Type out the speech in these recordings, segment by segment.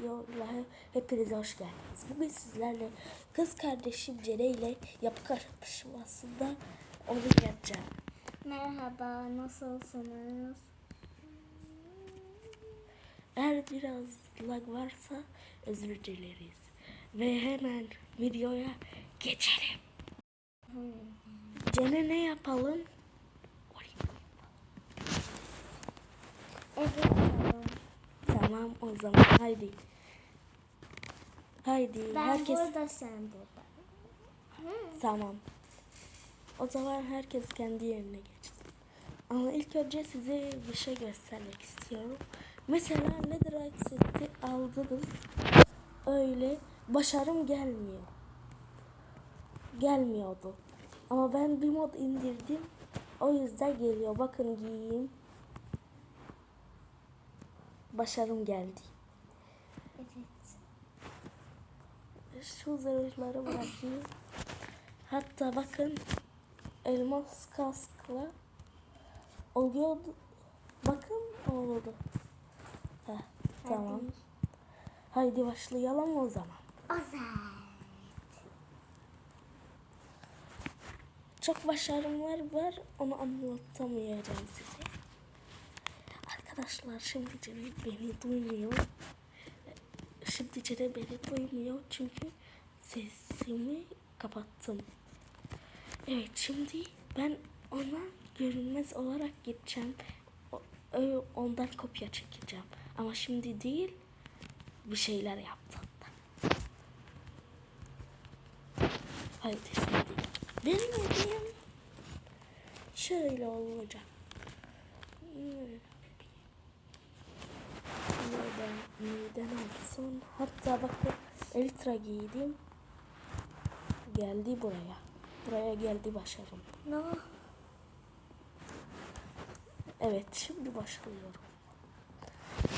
videoya hepiniz hoş geldiniz. Bugün sizlerle kız kardeşim Cere ile yapı karışmasında onu yapacağım. Merhaba, nasılsınız? Eğer biraz lag varsa özür dileriz. Ve hemen videoya geçelim. Cene ne yapalım? Evet, tamam. O zaman haydi. Haydi Ben herkes burada, sen burada. Tamam. O zaman herkes kendi yerine geçti. Ama ilk önce size bir şey göstermek istiyorum. Mesela Netherite seti aldınız. Öyle başarım gelmiyor. Gelmiyordu. Ama ben bir mod indirdim. O yüzden geliyor. Bakın giyeyim. Başarım geldi. Evet. Şu zırhları bırakayım. Hatta bakın elmas kaskla oluyordu. Bakın oldu. Heh, tamam. Haydi başlayalım o zaman. Evet. Çok başarımlar var onu anlatamayacağım size. Arkadaşlar şimdi Cere beni duymuyor. Şimdi Cere beni duymuyor çünkü sesimi kapattım. Evet şimdi ben ona görünmez olarak gideceğim. Ondan kopya çekeceğim. Ama şimdi değil bir şeyler yaptığında. Haydi şimdi. Benim şöyle olacak. Hmm. Neden, neden olsun? Hatta bakın elitra giydim. Geldi buraya. Buraya geldi başarım. No. Evet şimdi başlıyorum.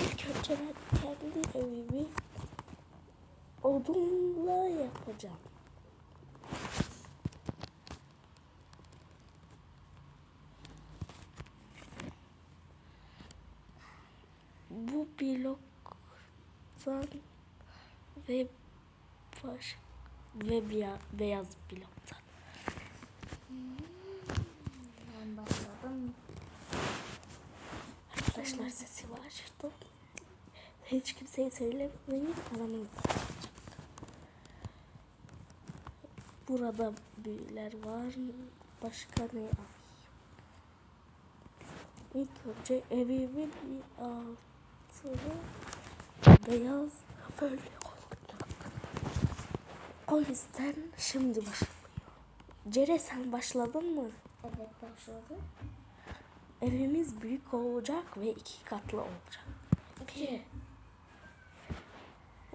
İlk önce ben kendi evimi odunla yapacağım. Bu bloktan ve baş ve beya- beyaz bloktan. Ben başladım. Arkadaşlar sesi açtım. Hiç kimseye söylemeyin kalacak. Burada büyüler var. Başka ne alayım? İlk önce evimin bir altını beyaz böyle olacak. O yüzden şimdi başlıyor. Cere sen başladın mı? Evet, başladım. Evimiz büyük olacak ve iki katlı olacak. İki.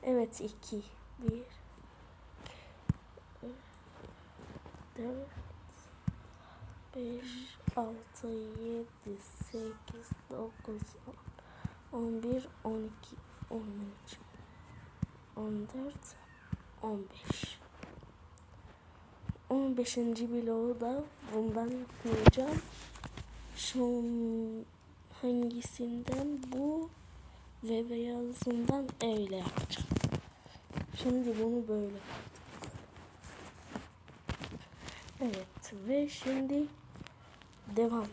Evet iki. Bir. Dört. Beş. Altı. Yedi. Sekiz. Dokuz. On. On bir. On iki. On üç. On dört. On beş. On beşinci bloğu da bundan yapmayacağım. Şu hangisinden bu ve beyazından öyle yapacağım. Şimdi bunu böyle. Evet ve şimdi devam.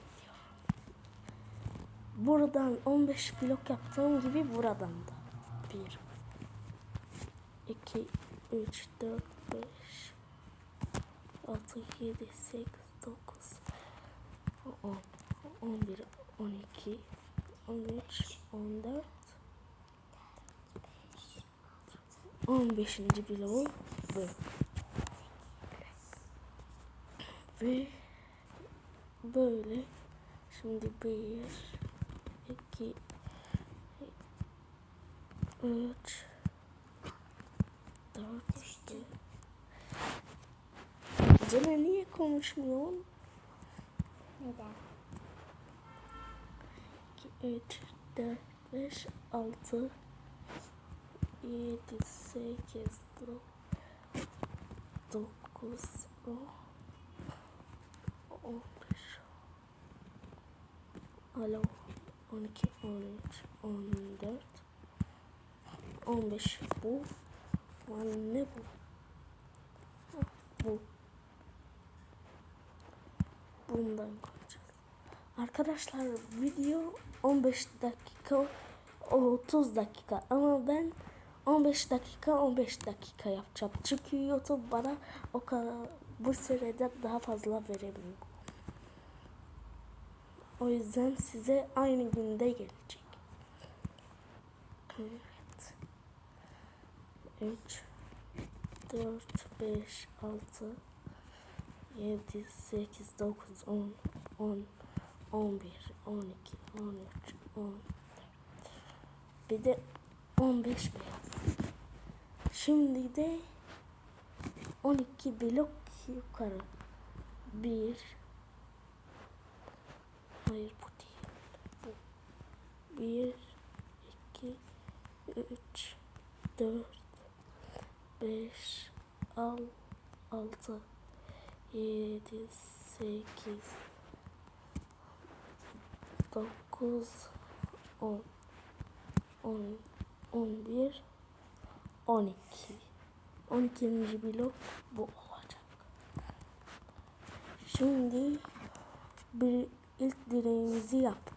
Buradan 15 blok yaptığım gibi buradan da. 1 2 3 4 5 6 7 8 9 10 11 12 13 14 15. bloğu bu. Ve böyle şimdi bir, iki, üç, dört, Cemre niye konuşmuyorsun? Neden? 2, 3, 4, 5, 6, 7, 8, 9, 10, 15, Alo, 12, 13, 14, 15 bu. Lan ne bu? Ha, bu. Bundan koyacağız. Arkadaşlar video 15 dakika 30 dakika ama ben 15 dakika 15 dakika yapacağım. Çünkü YouTube bana o kadar bu sürede daha fazla veremiyor. O yüzden size aynı günde gelecek. Evet. 3 4 5 6 7 8 9 10 10 11 12 13 14 bir de 15 beyaz. Şimdi de 12 blok yukarı. 1 Hayır bu değil. Bu. 1 2 3 4 5 6 7 8 9 10 10 11 12 12. blok bu olacak. Şimdi bir ilk direğimizi yaptık.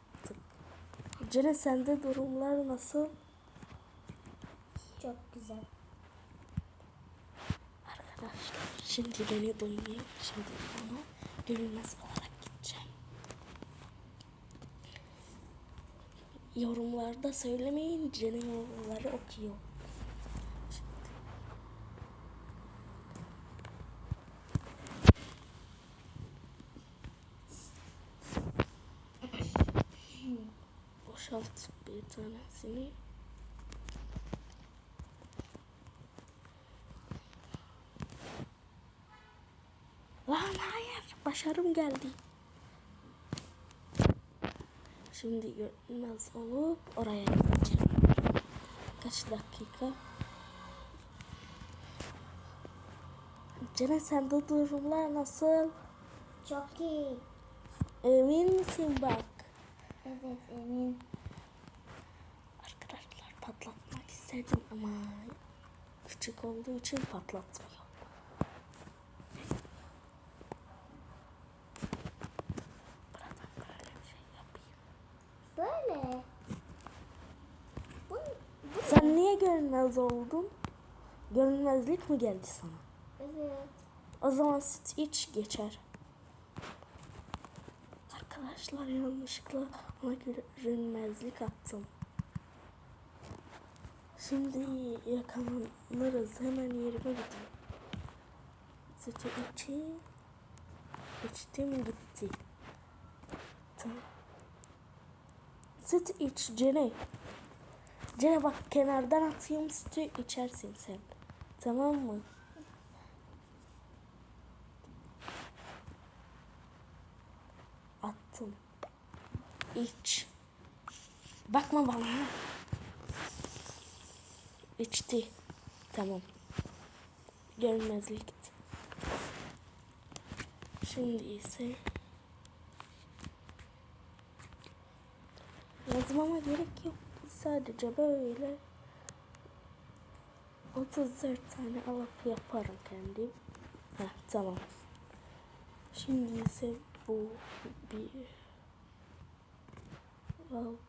Cene sende durumlar nasıl? Çok güzel. Arkadaşlar şimdi beni duymuyor. Şimdi ona görünmez olarak gideceğim. Yorumlarda söylemeyin. Cene yorumları okuyor. Boşalt bir tanesini. Lan hayır. Başarım geldi. Şimdi görünmez olup oraya gideceğim. Kaç dakika? Cene sende durumlar nasıl? Çok iyi. Emin misin bak? Evet emin. Arkadaşlar istedim ama küçük olduğu için patlatmıyor. Böyle şey. Bu, bu Sen niye görünmez oldun? Görünmezlik mi geldi sana? Evet. O zaman süt iç geçer. Arkadaşlar yanlışlıkla ona görünmezlik attım. Şimdi yakalanırız. Hemen yerime gideyim. Sütü içeyim. İçtim gitti. Tamam. Süt iç Cene. Cene bak kenardan atayım sütü içersin sen. Tamam mı? Attım. İç. Bakma bana. İçti. Tamam. Görmezlik. Şimdi ise yazmama gerek yok. Sadece böyle 34 tane alıp yaparım kendim. Heh, tamam. Şimdi ise bu bir Al.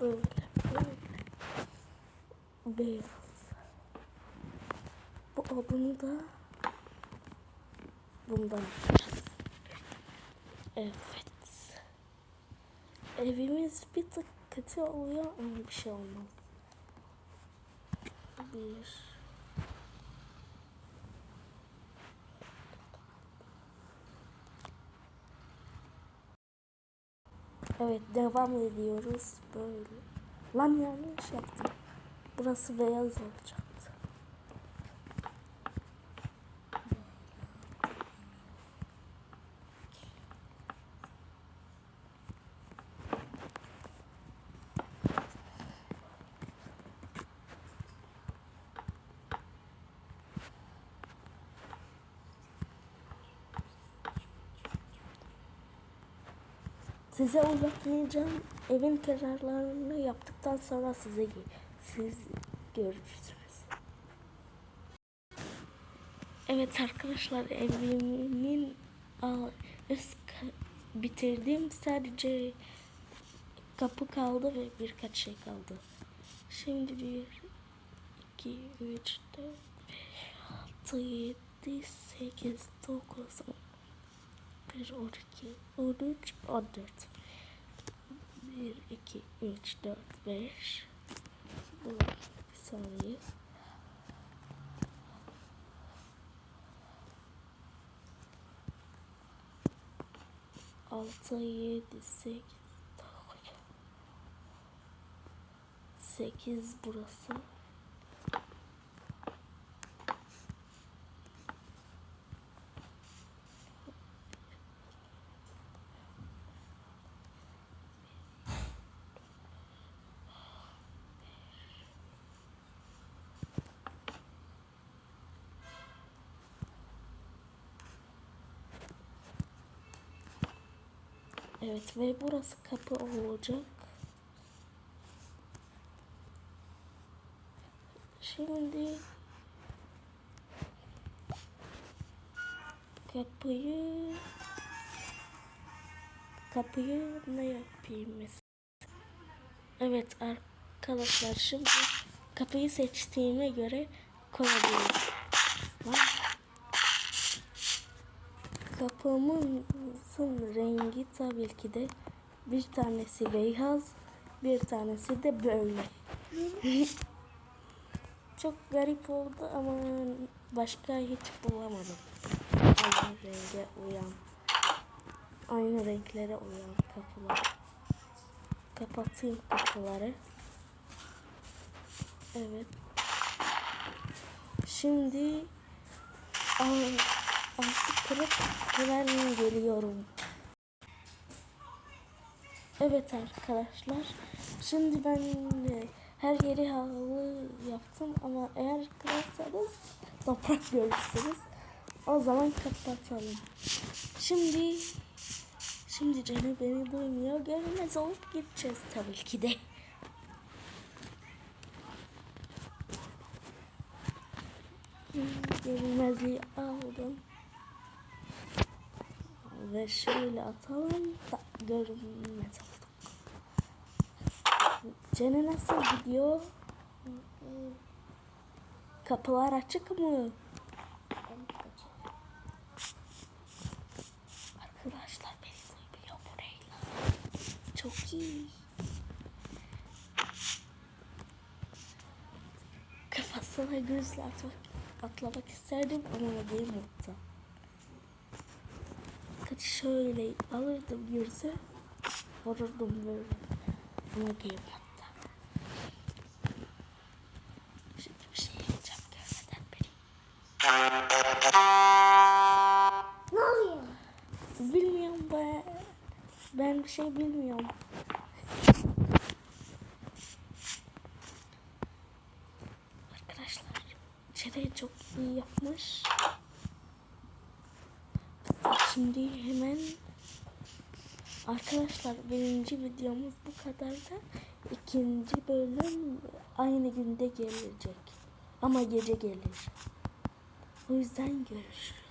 Böyle böyle. Beyaz. Bu odunu da bundan. Evet. Evimiz bir tık kötü oluyor ama bir şey olmaz. Bir. Evet devam ediyoruz böyle. Lan yanlış yaptım. Burası beyaz olacaktı. Size uzatmayacağım. Evin kenarlarını yaptıktan sonra size siz görürsünüz. Evet arkadaşlar evimin üst bitirdim. Sadece kapı kaldı ve birkaç şey kaldı. Şimdi bir, iki, üç, dört, beş, altı, yedi, sekiz, dokuz, on. 1, 12, 13, 14. 1, 2, 3, 4, 5. Dur bir saniye. Altı, yedi, sekiz. Sekiz burası. Evet ve burası kapı olacak. Şimdi kapıyı kapıyı ne yapayım mesela? Evet arkadaşlar şimdi kapıyı seçtiğime göre koyabilirim. Kapımızın rengi tabii ki de bir tanesi beyaz, bir tanesi de böyle. Çok garip oldu ama başka hiç bulamadım. Aynı renge uyan, aynı renklere uyan kapılar. Kapatayım kapıları. Evet. Şimdi altı kırıp hemen geliyorum. Evet arkadaşlar. Şimdi ben her yeri halı yaptım ama eğer kırarsanız toprak görürsünüz. O zaman kapatalım. Şimdi şimdi Cene beni duymuyor. Görmez olup gideceğiz tabii ki de. Görmezliği aldım. Ve şöyle atalım da görünmez olduk. Cene nasıl gidiyor? Kapılar açık mı? Arkadaşlar beni duymuyor burayla. Çok iyi. Kafasına gözle atmak, atlamak isterdim ama değil mutlu. Şöyle alırdım gözü, vururdum böyle. Ama game hatta. Şimdi bir şey yapacağım görmeden beni. Ne oluyor? Bilmiyorum ben. Ben bir şey bilmiyorum. Arkadaşlar çeneyi çok iyi yapmış. Şimdi hemen Arkadaşlar birinci videomuz bu kadar da ikinci bölüm aynı günde gelecek. Ama gece gelir. O yüzden görüşürüz.